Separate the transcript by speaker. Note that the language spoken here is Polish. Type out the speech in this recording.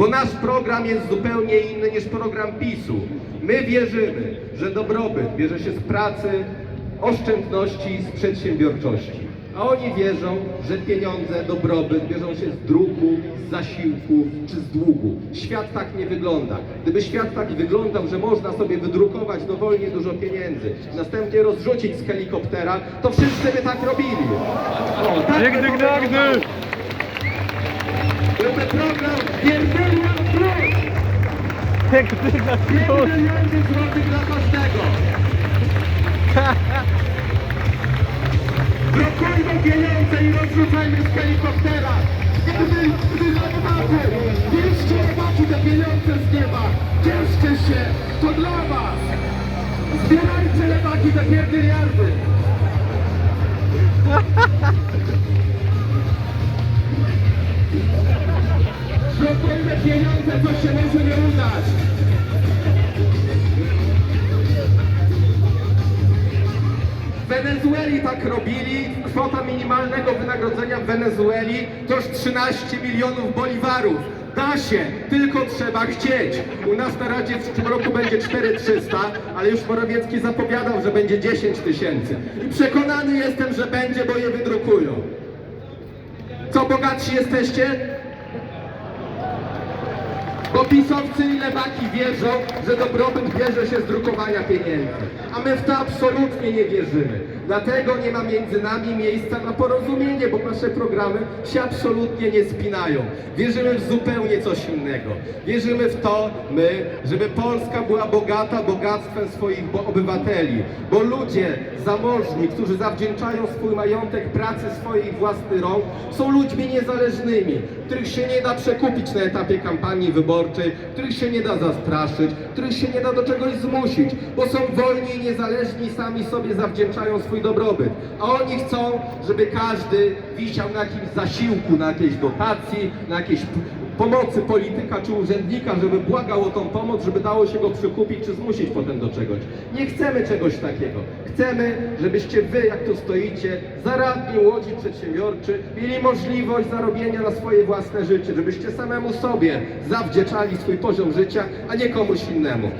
Speaker 1: bo nasz program jest zupełnie inny niż program PiSu. My wierzymy, że dobrobyt bierze się z pracy, oszczędności i z przedsiębiorczości. A oni wierzą, że pieniądze, dobrobyt bierzą się z druku, z zasiłku czy z długu. Świat tak nie wygląda. Gdyby świat tak wyglądał, że można sobie wydrukować dowolnie dużo pieniędzy, następnie rozrzucić z helikoptera, to wszyscy by tak robili. O, tak to
Speaker 2: nigdy!
Speaker 1: Byłby program!
Speaker 2: Ty na
Speaker 1: 5 miliony złotych dla każdego! Blokujmy pieniądze i rozrzucajmy z helikoptera! Gdyby, gdyby robacy, bierzcie robaczy te pieniądze z nieba! Cieszcie się, to dla was! Zbierajcie lewaki te pierdyliardy! Blokujmy pieniądze, co się może nie udać! W Wenezueli tak robili. Kwota minimalnego wynagrodzenia w Wenezueli to już 13 milionów boliwarów. Da się, tylko trzeba chcieć. U nas na Radzie w tym roku będzie 4300, ale już Morawiecki zapowiadał, że będzie 10 tysięcy. I przekonany jestem, że będzie, bo je wydrukują. Co bogatsi jesteście? Bo pisowcy i lewaki wierzą, że dobrobyt bierze się z drukowania pieniędzy. A my w to absolutnie nie wierzymy. Dlatego nie ma między nami miejsca na porozumienie, bo nasze programy się absolutnie nie spinają. Wierzymy w zupełnie coś innego. Wierzymy w to, my, żeby Polska była bogata bogactwem swoich obywateli. Bo ludzie zamożni, którzy zawdzięczają swój majątek pracy swoich własnych rąk, są ludźmi niezależnymi, których się nie da przekupić na etapie kampanii wyborczej, których się nie da zastraszyć, których się nie da do czegoś zmusić, bo są wolni i niezależni sami sobie zawdzięczają swój dobrobyt. A oni chcą, żeby każdy wisiał na jakimś zasiłku, na jakiejś dotacji, na jakiejś pomocy polityka czy urzędnika, żeby błagał o tą pomoc, żeby dało się go przekupić czy zmusić potem do czegoś. Nie chcemy czegoś takiego. Chcemy, żebyście wy, jak tu stoicie, zaradni łodzi przedsiębiorczy, mieli możliwość zarobienia na swoje własne życie, żebyście samemu sobie zawdzięczali swój poziom życia, a nie komuś innemu.